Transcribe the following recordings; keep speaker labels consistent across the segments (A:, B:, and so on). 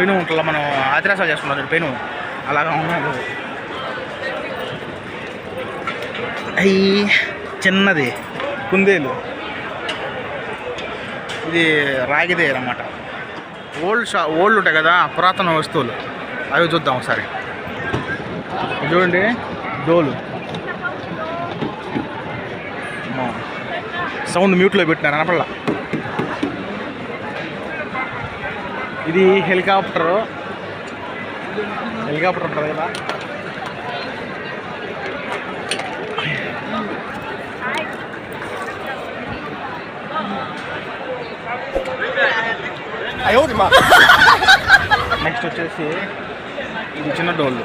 A: పెను ఉంటుందో మనం ఆతిరాసాలు చేసుకున్నాం చూడు పెను. అలాగా ఉన్నది. అయ్యి చిన్నది. కుందేలు. ఇది రాగిదే అన్నమాట. ఓల్డ్ షా ఓల్డ్ ఉంటాయి కదా పురాతన వస్తువులు. అవి చూద్దాం ఒకసారి. చూడండి డోలు. సౌండ్ మ్యూట్లో పెట్టినారు అనపల్ల ఇది హెలికాప్టర్. హెలికాప్టర్ ఉంటుంది కదా. నెక్స్ట్ వచ్చేసి ఇది చిన్న డోళ్ళు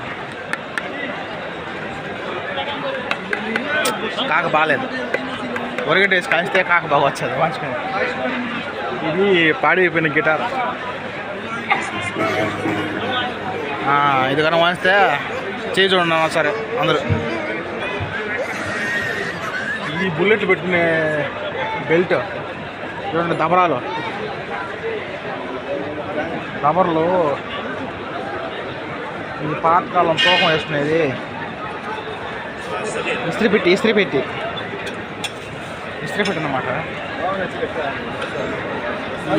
A: కాక బాగాలేదు. ఒరగట్టేసి కాస్తే కాక బాగా వచ్చేది. మంచిగా. ఇది పాడైపోయిన గిటార్? ఇది కనుక వాయిస్తే చేయి చూడండి అన్న సరే అందరూ. ఈ బుల్లెట్ పెట్టుకునే బెల్ట్ చూడండి దబరాలు. రబ్బర్లు ఇది పాతకాలం తూకం వేసుకునేది. ఇస్త్రీ పెట్టి ఇస్త్రీ పెట్టి. ఇస్త్రీ పెట్టి అన్నమాట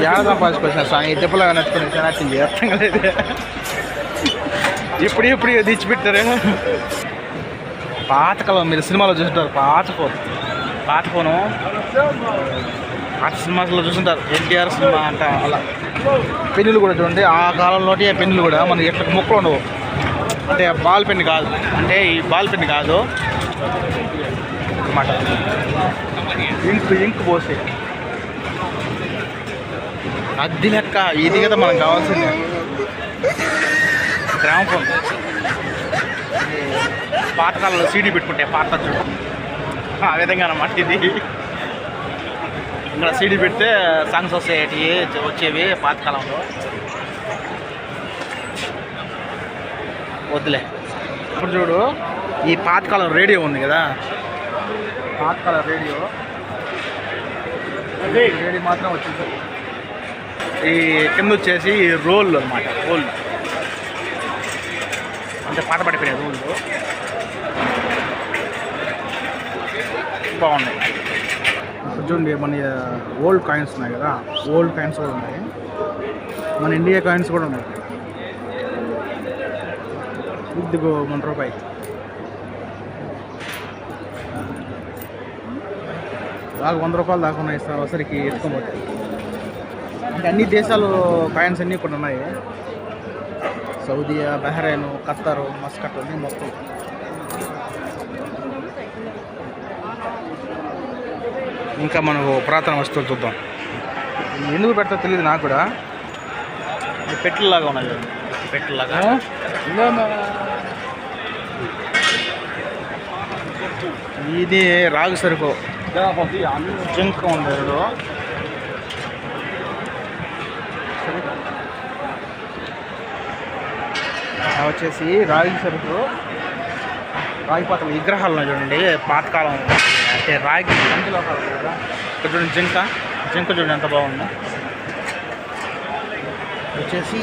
A: ఏడ సంపాదించుకొచ్చిన సాంగ్ ఈ దెబ్బలాగా నచ్చుకుని నచ్చింది అర్థం కాలేదు. ఇప్పుడు ఇప్పుడు తెచ్చిపెట్టారు పాతకాలం మీరు సినిమాలో చూస్తుంటారు పాత ఫోన్ పాత ఫోను పాత సినిమాలో చూస్తుంటారు. ఎన్టీఆర్ సినిమా అంట అలా. పెన్నులు కూడా చూడండి ఆ కాలంలోటి పెన్నులు కూడా మనకి ఎట్లా మొక్కలు ఉండవు. అంటే బాల్ పెన్ కాదు. అంటే ఈ బాల్ పెన్ కాదు. అన్నమాట ఇంక్ ఇంక్ పోసే. అద్ది లెక్క ఇది కదా మనకు కావాల్సింది. గ్రామ ఫోన్ పాతకాలంలో సీడీ పెట్టుకుంటే పాత చూడు. ఆ విధంగా అన్నమాట ఇది. ఇక్కడ సీడీ పెడితే సాంగ్స్ వస్తాయి వచ్చేవి పాతకాలంలో. వద్దులే. ఇప్పుడు చూడు ఈ పాతకాలం రేడియో ఉంది కదా. పాతకాలం రేడియో. రేడియో మాత్రం వచ్చింది. ఈ కింద వచ్చేసి రోల్ అనమాట రోల్. అంటే పాట పడిపోయినాయి రోళ్ళు బాగున్నాయి చూడండి మన ఓల్డ్ కాయిన్స్ ఉన్నాయి కదా ఓల్డ్ కాయిన్స్ కూడా ఉన్నాయి. మన ఇండియా కాయిన్స్ కూడా ఉన్నాయి. ఇదిగో మన రూపాయి. దాకా వంద రూపాయలు దాకా ఉన్నాయి సార్ ఒకసారికి ఎత్తుకోబోతుంది ఇంకా అన్ని దేశాలు కాయిన్స్ అన్నీ కూడా ఉన్నాయి. సౌదియా బహ్రెయిన్ ఖత్తరు మస్కట్ అన్నీ మొత్తం. ఇంకా మనకు పురాతన వస్తువులు చూద్దాం. ఎందుకు పెడతా తెలియదు నాకు కూడా. ఇది పెట్టెల్లాగా ఉన్నాయి. పెట్టెల్లాగా. ఇది రాగు సరుకు. జింక్ ఉంది ఏదో. వచ్చేసి రాగి సరుకు రాగి పాత్రలు విగ్రహాలు ఉన్నాయి చూడండి పాతకాలం అంటే రాగి కంటిలో కదా. ఇక్కడ చూడండి జింక. జింక చూడండి ఎంత బాగుందో. వచ్చేసి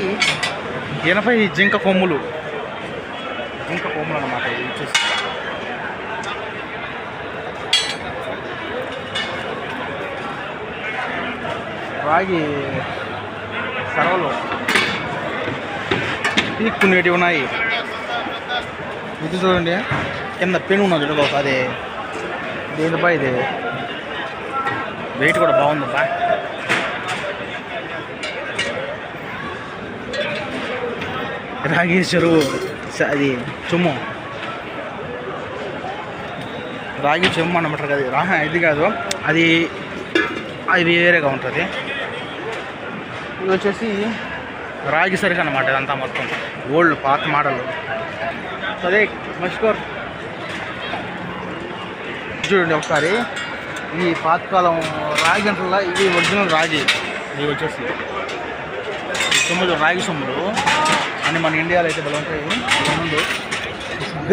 A: ఎనభై జింక కొమ్ములు. జింక కొమ్ములు అన్నమాట ఇది వచ్చేసి. రాగి సరవలు పీక్కునేటివి ఉన్నాయి. ఇది చూడండి. కింద పెను ఉన్నది ఒక అది. దేని బా ఇది? వెయిట్ కూడా బాగుంది బా. రాగి చెరువు అది చుమ్ము. రాగి చెమ్ము అనమాట రా ఇది కాదు అది అది వేరేగా ఉంటుంది. ఇది వచ్చేసి రాగి సరిగా అనమాట ఇదంతా మొత్తం. ఓల్డ్ పాత మోడల్ అదే మష్కూర్ చూడండి ఒకసారి. ఈ పాతకాలం రాగి గంటల ఇది ఒరిజినల్ రాగి. ఇవి వచ్చేసి సొమ్ములు రాగి సొమ్ములు. అని మన ఇండియాలో అయితే బలవుతాయి ముందు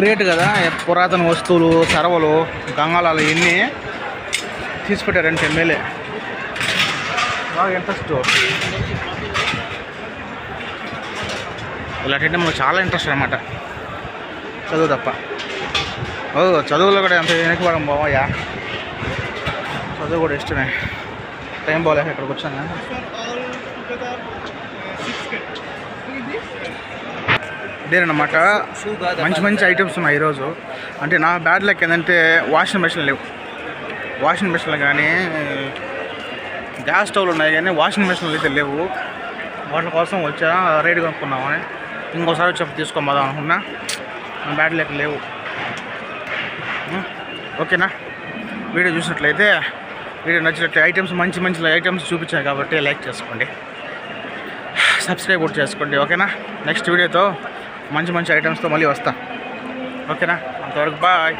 A: గ్రేట్ కదా. పురాతన వస్తువులు సరవలు గంగాలాలు ఇవన్నీ తీసి ఎమ్మెల్యే. ఇంట్రెస్ట్ ఇలాంటి మనకు చాలా ఇంట్రెస్ట్ అనమాట చదువు తప్ప. ఓ చదువులో కూడా ఎంత వెనక్కి పడం బావయ్యా. చదువు కూడా ఇష్టమే. టైం బాగాలేక ఇక్కడికి వచ్చాను ఇదేనమాట. మంచి మంచి ఐటమ్స్ ఉన్నాయి ఈరోజు. అంటే నా బ్యాడ్ లక్ ఏంటంటే వాషింగ్ మెషిన్ లేవు. వాషింగ్ మెషిన్లు కానీ గ్యాస్ స్టవ్లు ఉన్నాయి కానీ వాషింగ్ మెషిన్లు అయితే లేవు. వాటి కోసం వచ్చా రేటు కొనుక్కున్నామని ఇంకోసారి వచ్చి తీసుకోమదాం అనుకున్నా. బ్యాటరీ బ్యాడ్ లెక్క లేవు. ఓకేనా? వీడియో చూసినట్లయితే వీడియో నచ్చినట్లయితే ఐటమ్స్ మంచి మంచి ఐటమ్స్ చూపించాయి కాబట్టి లైక్ చేసుకోండి. సబ్స్క్రైబ్ కూడా చేసుకోండి ఓకేనా? నెక్స్ట్ వీడియోతో మంచి మంచి ఐటమ్స్తో మళ్ళీ వస్తా. ఓకేనా? అంతవరకు బాయ్